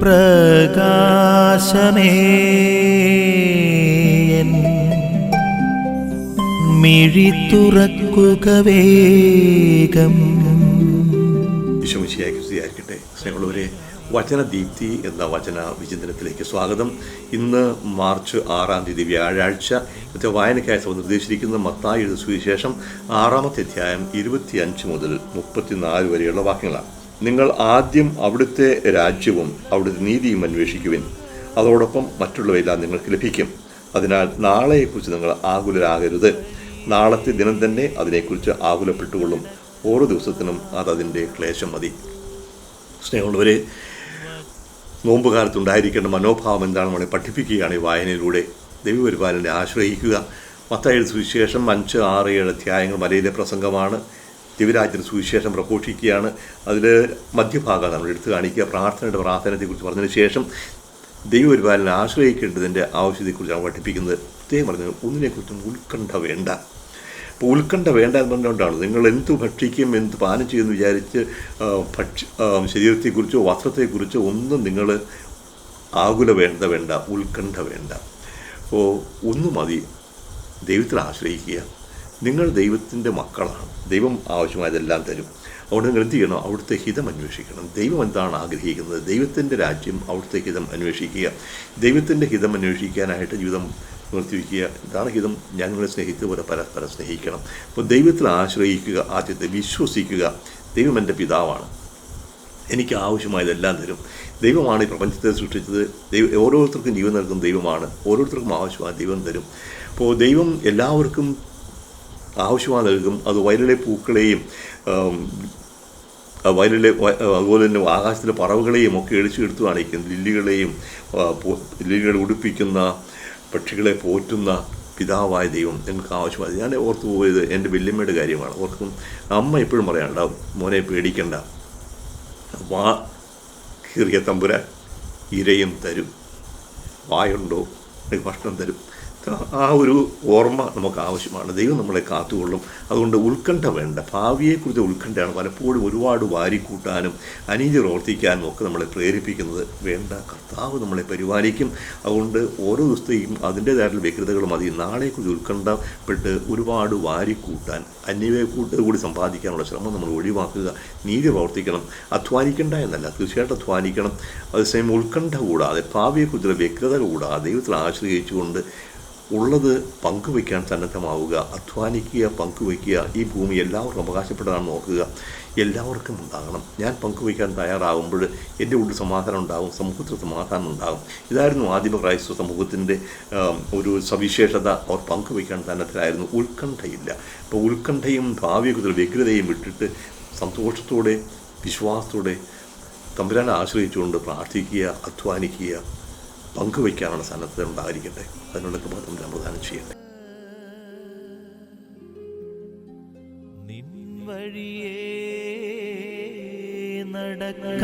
പ്രകാശമേ. മിഴി തുറക്കുക വേഗം. വിശ്വമിശിയായി സ്തുതിയായിരിക്കട്ടെ സ്നേഹമുള്ളവരെ വചനദീപ്തി എന്ന വചന വിചിന്തനത്തിലേക്ക് സ്വാഗതം. ഇന്ന് മാർച്ച് ആറാം തീയതി വ്യാഴാഴ്ച. ഇന്നത്തെ വായനയ്ക്കായി സഭ നിർദ്ദേശിച്ചിരിക്കുന്ന മത്തായി സുവിശേഷം ആറാമത്തെ അധ്യായം ഇരുപത്തിയഞ്ച് മുതൽ മുപ്പത്തിനാല് വരെയുള്ള വാക്യങ്ങളാണ്. നിങ്ങൾ ആദ്യം അവിടുത്തെ രാജ്യവും അവിടുത്തെ നീതിയും അന്വേഷിക്കുവിൻ. അതോടൊപ്പം മറ്റുള്ളവയെല്ലാം നിങ്ങൾക്ക് ലഭിക്കും. അതിനാൽ നാളെയെക്കുറിച്ച് നിങ്ങൾ ആകുലരാകരുത്. നാളത്തെ ദിനം തന്നെ അതിനെക്കുറിച്ച് ആകുലപ്പെട്ടുകൊള്ളും. ഓരോ ദിവസത്തിനും അതതിന്റെ ക്ലേശം മതി. സ്നേഹമുള്ളവരെ നോമ്പുകാലത്തുണ്ടായിരിക്കേണ്ട മനോഭാവം എന്താണെന്ന് നമ്മളെ പഠിപ്പിക്കുകയാണ് ഈ വായനയിലൂടെ. ദൈവപരിപാലനെ ആശ്രയിക്കുക. മത്തായുടെ സുവിശേഷം അഞ്ച് ആറ് ഏഴ് അധ്യായങ്ങൾ മലയിലെ പ്രസംഗമാണ്. ദിവരാജ്യത്തിന് സുവിശേഷം പ്രഘോഷിക്കുകയാണ്. അതിൽ മധ്യഭാഗം നമ്മൾ എടുത്തു കാണിക്കുക. പ്രാർത്ഥനയുടെ പ്രാർത്ഥനയെക്കുറിച്ച് പറഞ്ഞതിന് ശേഷം ദൈവപരിപാലനെ ആശ്രയിക്കേണ്ടതിന്റെ ആവശ്യത്തെക്കുറിച്ചാണ് പഠിപ്പിക്കുന്നത്. പ്രത്യേകം പറഞ്ഞത് ഒന്നിനെക്കുറിച്ചും ഉത്കണ്ഠ വേണ്ട. അപ്പോൾ ഉത്കണ്ഠ വേണ്ട എന്ന് പറഞ്ഞുകൊണ്ടാണ്. നിങ്ങൾ എന്ത് ഭക്ഷിക്കും എന്ത് പാനം ചെയ്യുമെന്ന് വിചാരിച്ച് ഭക്ഷ ശരീരത്തെക്കുറിച്ചോ വസ്ത്രത്തെക്കുറിച്ചോ ഒന്നും നിങ്ങൾ ആകുല വേണ്ട വേണ്ട ഉത്കണ്ഠ വേണ്ട. അപ്പോൾ ഒന്ന് മതി ദൈവത്തിൽ ആശ്രയിക്കുക. നിങ്ങൾ ദൈവത്തിന്റെ മക്കളാണ്. ദൈവം ആവശ്യമായതെല്ലാം തരും. അതുകൊണ്ട് നിങ്ങൾ എന്ത് ചെയ്യണം? അവിടുത്തെ ഹിതം അന്വേഷിക്കണം. ദൈവം എന്താണ് ആഗ്രഹിക്കുന്നത്? ദൈവത്തിന്റെ രാജ്യം അവിടുത്തെ ഹിതം അന്വേഷിക്കുക. ദൈവത്തിന്റെ ഹിതം അന്വേഷിക്കാനായിട്ട് ജീവിതം നിർത്തിവെക്കുക ഇതാണ് ഹിതം. ഞങ്ങളെ സ്നേഹിച്ചതുപോലെ പരസ്പരം സ്നേഹിക്കണം. അപ്പോൾ ദൈവത്തിൽ ആശ്രയിക്കുക ആദ്യത്തെ വിശ്വസിക്കുക ദൈവം എന്റെ പിതാവാണ്. എനിക്ക് ആവശ്യമായതെല്ലാം തരും. ദൈവമാണ് ഈ പ്രപഞ്ചത്തെ സൃഷ്ടിച്ചത്. ദൈവം ഓരോരുത്തർക്കും ജീവൻ നൽകുന്ന ദൈവമാണ്. ഓരോരുത്തർക്കും ആവശ്യമായ ദൈവം തരും. അപ്പോൾ ദൈവം എല്ലാവർക്കും ആവശ്യമായി നൽകും അത് വയലിലെ പൂക്കളെയും വയലിലെ അതുപോലെ തന്നെ ആകാശത്തിലെ പറവുകളെയും ഒക്കെ എളിച്ചു എടുത്തു കാണിക്കും ലില്ലികളെയും ലില്ലികളെ ഉടുപ്പിക്കുന്ന പക്ഷികളെ പോറ്റുന്ന പിതാവായ ദൈവം എനിക്ക് ആവശ്യമായി ഞാൻ ഓർത്തു പോയത് എന്റെ വല്യമ്മയുടെ കാര്യമാണ്. ഓർക്കും അമ്മ എപ്പോഴും പറയാനുണ്ട് മോനെ പേടിക്കണ്ട. വാ കീറിയ തമ്പുരാൻ ഇരയും തരും. വായുണ്ടോ? ഭക്ഷണം തരും. ആ ഒരു ഓർമ്മ നമുക്ക് ആവശ്യമാണ്. ദൈവം നമ്മളെ കാത്തുകൊള്ളും. അതുകൊണ്ട് ഉത്കണ്ഠ വേണ്ട. ഭാവിയെക്കുറിച്ച് ഉത്കണ്ഠയാണ് പലപ്പോഴും ഒരുപാട് വാരിക്കൂട്ടാനും അനീതി പ്രവർത്തിക്കാനും ഒക്കെ നമ്മളെ പ്രേരിപ്പിക്കുന്നത്. വേണ്ട. കർത്താവ് നമ്മളെ പരിപാലിക്കും. അതുകൊണ്ട് ഓരോ ദിവസത്തെയും അതിന്റേതായിട്ടുള്ള വ്യക്തതകൾ മതി നാളെക്കുറിച്ച് ഉത്കണ്ഠപ്പെട്ട് ഒരുപാട് വാരിക്കൂട്ടാൻ അന്യവയെ കൂട്ട് കൂടി സമ്പാദിക്കാനുള്ള ശ്രമം നമ്മൾ ഒഴിവാക്കുക. നീതി പ്രവർത്തിക്കണം. അധ്വാനിക്കേണ്ട എന്നല്ല. തീർച്ചയായിട്ടും അധ്വാനിക്കണം. അതേസമയം ഉത്കണ്ഠ കൂടാതെ ഭാവിയെക്കുറിച്ചുള്ള വ്യക്തത കൂടാതെ ദൈവത്തിൽ ആശ്രയിച്ചുകൊണ്ട് ഉള്ളത് പങ്കുവയ്ക്കാൻ സന്നദ്ധമാവുക അധ്വാനിക്കുക പങ്കുവയ്ക്കുക ഈ ഭൂമി എല്ലാവർക്കും അവകാശപ്പെട്ടതാണെന്ന് നോക്കുക എല്ലാവർക്കും ഉണ്ടാകണം. ഞാൻ പങ്കുവയ്ക്കാൻ തയ്യാറാകുമ്പോൾ എന്റെ ഉള്ളിൽ സമാധാനം ഉണ്ടാകും സമൂഹത്തിൽ സമാധാനം ഉണ്ടാകും ഇതായിരുന്നു ആദിമ ക്രൈസ്തവ സമൂഹത്തിന്റെ ഒരു സവിശേഷത. അവർ പങ്കുവയ്ക്കാൻ സന്നദ്ധരായിരുന്നു. ഉത്കണ്ഠയില്ല. അപ്പോൾ ഉത്കണ്ഠയും ഭാവിയൊക്കെ വ്യഗ്രതയും വിട്ടിട്ട് സന്തോഷത്തോടെ വിശ്വാസത്തോടെ തമ്പുരാനെ ആശ്രയിച്ചുകൊണ്ട് പ്രാർത്ഥിക്കുക അധ്വാനിക്കുക പങ്കുവയ്ക്കാനുള്ള സന്നദ്ധത ഉണ്ടായിരിക്കട്ടെ. അതിനുള്ള കൃപ ഞാൻ പ്രദാനം ചെയ്യട്ടെ. വഴിയേ നടക്ക